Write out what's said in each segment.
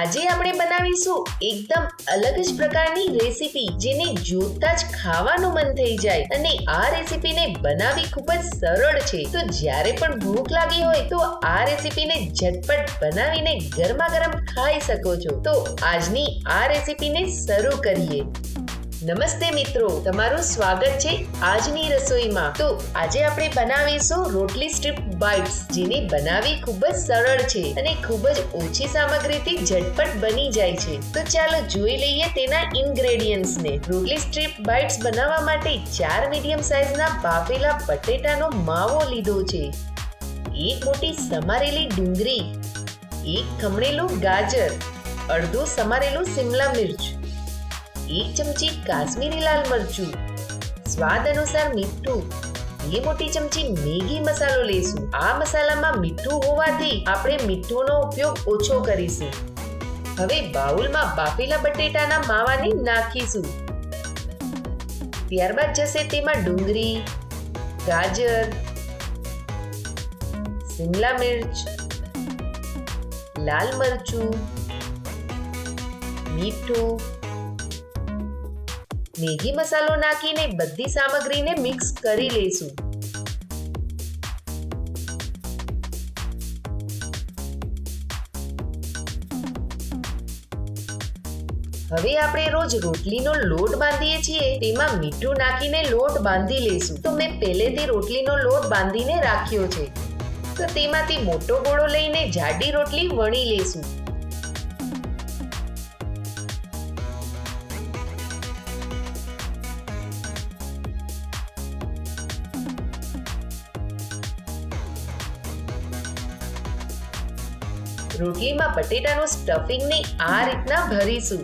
આજે આપણે બનાવીશું એકદમ અલગ જ પ્રકારની રેસીપી જેને જોતા જ ખાવાનું મન થઈ જાય. અને આ રેસીપીને બનાવવી ખૂબ જ સરળ છે. તો જ્યારે પણ ભૂખ લાગી હોય તો આ રેસીપીને ઝટપટ બનાવીને ગરમા ગરમ ખાઈ શકો છો. તો આજની આ રેસીપીને શરૂ કરીએ. નમસ્તે મિત્રો, તમારું સ્વાગત છે આજની રસોઈમાં. તો આજે આપણે બનાવીશું રોટલી સ્ટ્રીપ બાઇટ્સ, જેને બનાવવી ખૂબ જ સરળ છે અને ખૂબ જ ઓછી સામગ્રીથી ઝટપટ બની જાય છે. તો ચાલો જોઈ લઈએ તેના ઇન્ગ્રેડિયન્ટ્સને. રોટલી સ્ટ્રીપ બાઇટ્સ બનાવવા માટે ચાર મીડિયમ સાઇઝના બાફેલા બટેટાનો માવો લીધો છે. એક મોટી સમારેલી ડુંગળી, એક ખમણેલું ગાજર, અડધું સમારેલું સિમલા મિર્ચ એક ચમચી કાશ્મીરી લાલ મરચું. સ્વાદ અનુસાર મીઠું. બે મોટી ચમચી મેગી મસાલો લેશું આ મસાલામાં મીઠું હોવાથી આપણે મીઠુંનો ઉપયોગ ઓછો કરીશું. હવે બાઉલમાં બાફેલા બટેટાના માવાને નાખીશું. ત્યારબાદ જશે તેમાં ડુંગળી, ગાજર શિમલા મિર્ચ, લાલ મરચું, મીઠું મેગી મસાલો નાખીને બધી સામગ્રીને મિક્સ કરી લઈશું. હવે આપણે રોજ રોટલીનો લોટ બાંધીએ છીએ, તેમાં મીઠું નાખીને લોટ બાંધી લઈશું. તો મેં પહેલેથી રોટલીનો લોટ બાંધીને રાખ્યો છે. તો તેમાંથી મોટો ગોળો લઈને જાડી રોટલી વણી લેશું રોટલીમાં બટેટાનું સ્ટફિંગને આ રીતના ભરીશું.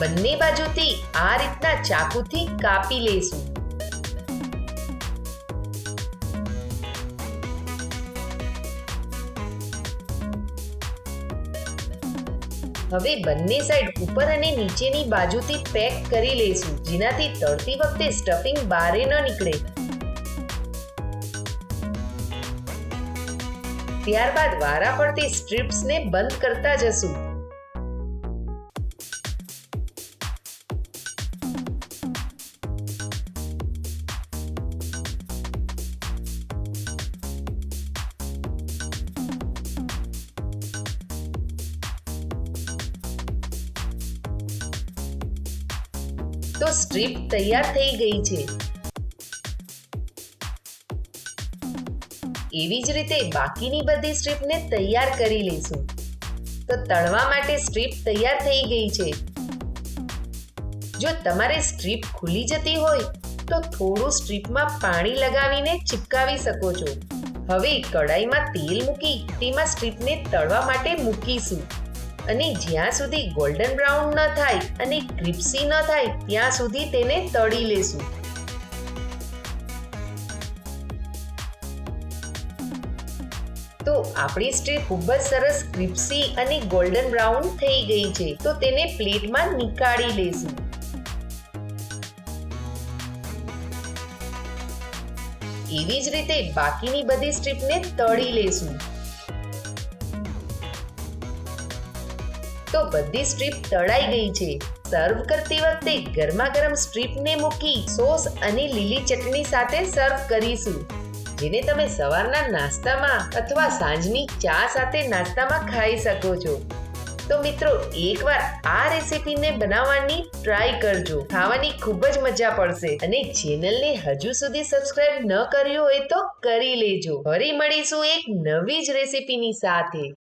બંને બાજુથી આ રીતના ચાકુથી કાપી લઈશું. હવે બંને સાઈડ ઉપર અને નીચેની બાજુથી પેક કરી લઈશું, જેનાથી તળતી વખતે સ્ટફિંગ બારે ન નીકળે. ત્યારબાદ વારા પડતી સ્ટ્રીપ્સને બંધ કરતા જશું. તો સ્ટ્રીપ તૈયાર થઈ ગઈ છે. એવી જ રીતે બાકીની બધી સ્ટ્રીપને તૈયાર કરી લઈશું. તો તળવા માટે સ્ટ્રીપ તૈયાર થઈ ગઈ છે. જો તમારે સ્ટ્રીપ ખુલી જતી હોય, તો થોડું સ્ટ્રીપમાં પાણી લગાવીને ચિપકાવી શકો છો. હવે કડાઈમાં તેલ મૂકી તેમાં સ્ટ્રીપને તળવા માટે મૂકીશું. અને જ્યાં સુધી ગોલ્ડન બ્રાઉન ન થાય અને ક્રિપ્સી ન થાય, ત્યાં સુધી તેને તળી લેશું. તો આપણી સ્ટ્રીપ ખૂબ જ સરસ ક્રિપ્સી અને ગોલ્ડન બ્રાઉન થઈ ગઈ છે, તો તેને પ્લેટમાં નીકાળી લેશું. એવી જ રીતે બાકીની બધી સ્ટ્રીપને તળી લેશું. તો બધી સ્ટ્રીપ તળાઈ ગઈ છે. સર્વ કરતી વખતે ગરમા ગરમ સ્ટ્રીપને મૂકી સોસ અને લીલી ચટણી સાથે સર્વ કરીશું. જેને તમે સવારના નાસ્તામાં અથવા સાંજની ચા સાથે નાસ્તામાં ખાઈ શકો છો. તો મિત્રો, એકવાર આ રેસીપીને બનાવવાની ટ્રાય કરજો. ખાવાની ખૂબ જ મજા પડશે અને ચેનલને હજુ સુધી સબસ્ક્રાઇબ ન કર્યું હોય તો કરી લેજો. ફરી મળીશું એક નવી જ રેસીપીની સાથે.